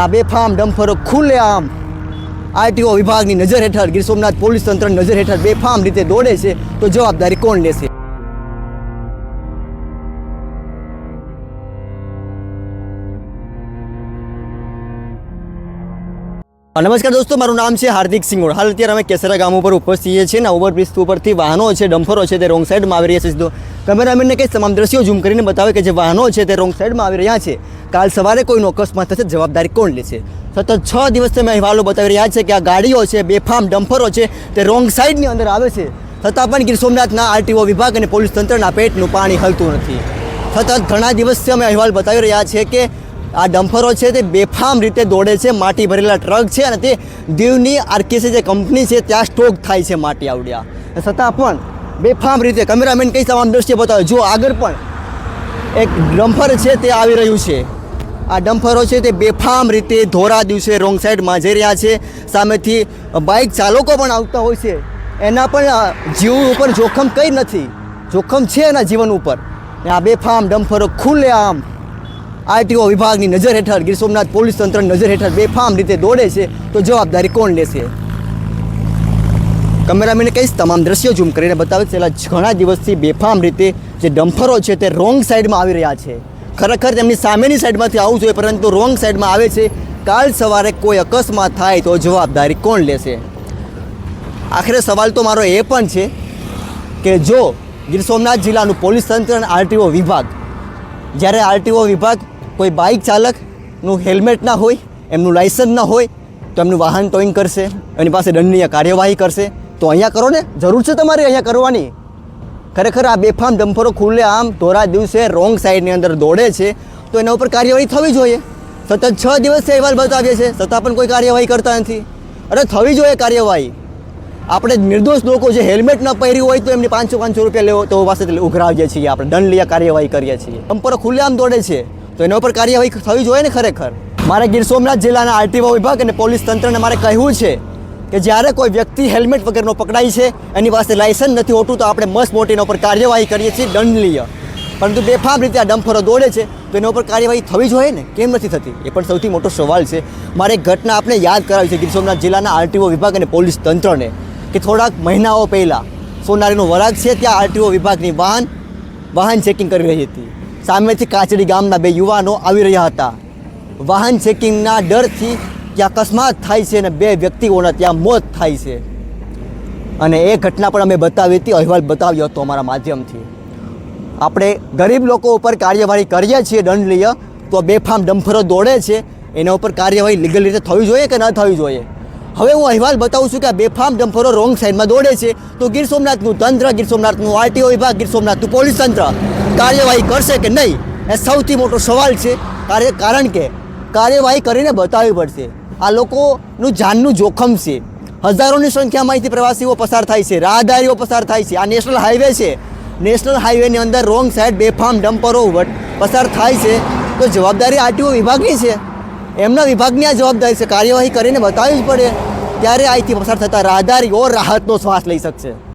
આ બે ફાર્મ ડમ્ફરો ખુલ્લેઆમ આરટીઓ વિભાગની નજર હેઠળ ગીર સોમનાથ પોલીસ તંત્રની નજર હેઠળ બેફામ રીતે દોડે છે, તો જવાબદારી કોણ લેશે? નમસ્કાર દોસ્તો, મારું નામ છે હાર્દિક સિંગોડ. હાલ અત્યારે અમે કેસરા ગામ ઉપર ઉપસ્થિત છીએ. ને ઓવરબ્રિજ ઉપરથી વાહનો છે, ડમ્ફરો છે, તે રોંગ સાઈડમાં આવી રહ્યા છે. સીધો કેમેરામેનને કંઈ તમામ દ્રશ્યો ઝૂમ કરીને બતાવે કે જે વાહનો છે, તે રોંગ સાઈડમાં આવી રહ્યા છે. કાલ સવારે કોઈનો અકસ્માત થશે, જવાબદારી કોણ લેશે? સતત છ દિવસથી અમે અહેવાલો બતાવી રહ્યા છે કે આ ગાડીઓ છે, બેફામ ડમ્ફરો છે, તે રોંગ સાઈડની અંદર આવે છે. છતાં પણ ગીર સોમનાથના આરટીઓ વિભાગ અને પોલીસ તંત્રના પેટનું પાણી હલતું નથી. સતત ઘણા દિવસથી અમે અહેવાલ બતાવી રહ્યા છે કે આ ડમ્ફરો છે તે બેફામ રીતે દોડે છે માટી ભરેલા ટ્રક છે અને તે દીવની આરકેસી જે કંપની છે ત્યાં સ્ટોક થાય છે માટી આવડ્યા. છતાં પણ બેફામ રીતે કેમેરામેન કઈ તમામ દ્રશ્ય બતાવે. જો આગળ પણ એક ડમ્ફર છે તે આવી રહ્યું છે. આ ડમ્ફરો છે તે બેફામ રીતે ધોરા દિવસે રોંગ સાઈડમાં જઈ રહ્યા છે. સામેથી બાઇક ચાલકો પણ આવતા હોય છે. એના પણ જીવ ઉપર જોખમ કંઈ નથી. જોખમ છે એના જીવન ઉપર. આ બેફામ ડમ્ફરો ખુલ્લે આમ આરટીઓ વિભાગની નજર હેઠળ ગીર સોમનાથ પોલીસ તંત્ર નજર હેઠળ બેફામ રીતે દોડે છે, તો જવાબદારી કોણ લેશે? કેમેરામેને કહીશ, તમામ દ્રશ્યો ઝૂમ કરીને બતાવે છેલ્લા ઘણા દિવસથી બેફામ રીતે જે ડમ્ફરો છે તે રોંગ સાઈડમાં આવી રહ્યા છે. ખરેખર તેમની સામેની સાઈડમાંથી આવવું જોઈએ, પરંતુ રોંગ સાઈડમાં આવે છે. કાલ સવારે કોઈ અકસ્માત થાય તો જવાબદારી કોણ લેશે? આખરે સવાલ તો મારો એ પણ છે કે જો ગીર સોમનાથ જિલ્લાનું પોલીસ તંત્ર અને આરટીઓ વિભાગ, જ્યારે આરટીઓ વિભાગ કોઈ બાઇક ચાલકનું હેલ્મેટ ના હોય, એમનું લાયસન્સ ના હોય, તો એમનું વાહન ટોઈંગ કરશે એની પાસે દંડનીય કાર્યવાહી કરશે. તો અહીંયા કરો ને, જરૂર છે તમારે અહીંયા કરવાની. ખરેખર આ બેફામ ડમ્ફરો ખુલ્લે આમ ધોરા દિવસે રોંગ સાઈડની અંદર દોડે છે, તો એના ઉપર કાર્યવાહી થવી જોઈએ. સતત છ દિવસથી અહેવાલ બતાવીએ છે, છતાં પણ કોઈ કાર્યવાહી કરતા નથી. અરે થવી જોઈએ કાર્યવાહી. આપણે નિર્દોષ લોકો જે હેલ્મેટ ન પહેર્યું હોય તો એમને પાંચસો પાંચસો રૂપિયા લેવો તો પાસેથી ઉઘરાવીએ છીએ આપણે દંડ કાર્યવાહી કરીએ છીએ. ડમ્પરો ખુલ્લેઆમ દોડે છે. તો એના ઉપર કાર્યવાહી થવી જોઈએ ને ખરેખર? મારે ગીર સોમનાથ જિલ્લાના આરટીઓ વિભાગ અને પોલીસ તંત્રને મારે કહેવું છે કે જ્યારે કોઈ વ્યક્તિ હેલ્મેટ વગરનો પકડાય છે, એની પાસે લાયસન્સ નથી હોતું, તો આપણે મસ્ત મોટીના ઉપર કાર્યવાહી કરીએ છીએ, દંડનીય. પરંતુ બેફામ રીતે આ ડમ્ફરો દોડે છે, તો એના ઉપર કાર્યવાહી થવી જોઈએ ને? કેમ નથી થતી? એ પણ સૌથી મોટો સવાલ છે. મારે એક ઘટના આપણે યાદ કરાવી છે ગીર સોમનાથ જિલ્લાના આરટીઓ વિભાગ અને પોલીસ તંત્રને, કે થોડાક મહિનાઓ પહેલાં સોનારીનો વરાગ છે, ત્યાં આરટીઓ વિભાગની વાહન વાહન ચેકિંગ કરી રહી હતી. સામેથી કાચડી ગામના બે યુવાનો આવી રહ્યા હતા. વાહન ચેકિંગના ડરથી ત્યાં અકસ્માત થાય છે અને બે વ્યક્તિઓના ત્યાં મોત થાય છે. અને એ ઘટના પણ અમે બતાવી હતી, અહેવાલ બતાવ્યો હતો અમારા માધ્યમથી. આપણે ગરીબ લોકો ઉપર કાર્યવાહી કરીએ છીએ દંડનીય તો બેફામ ડમફરો દોડે છે, એના ઉપર કાર્યવાહી લીગલ રીતે થવી જોઈએ કે ન થવી જોઈએ? હવે હું અહેવાલ બતાવું છું કે આ બેફામ ડમફરો રોંગ સાઈડમાં દોડે છે, તો ગીર સોમનાથનું તંત્ર, ગીર સોમનાથનું આરટીઓ વિભાગ, ગીર સોમનાથનું પોલીસ તંત્ર કાર્યવાહી કરશે કે નહીં, એ સૌથી મોટો સવાલ છે. કાર્ય કારણ કે કાર્યવાહી કરીને બતાવવી પડશે. આ લોકોનું જાનનું જોખમ છે. હજારોની સંખ્યામાં અહીંથી પ્રવાસીઓ પસાર થાય છે, રાહદારીઓ પસાર થાય છે. આ નેશનલ હાઈવે છે. નેશનલ હાઈવેની અંદર રોંગ સાઈડ બેફામ ડમ્પરો પસાર થાય છે. તો જવાબદારી આરટીઓ વિભાગની છે. એમના વિભાગની આ જવાબદારી છે. કાર્યવાહી કરીને બતાવવી જ પડે. ત્યારે અહીંથી પસાર થતા રાહદારીઓ રાહતનો શ્વાસ લઈ શકશે.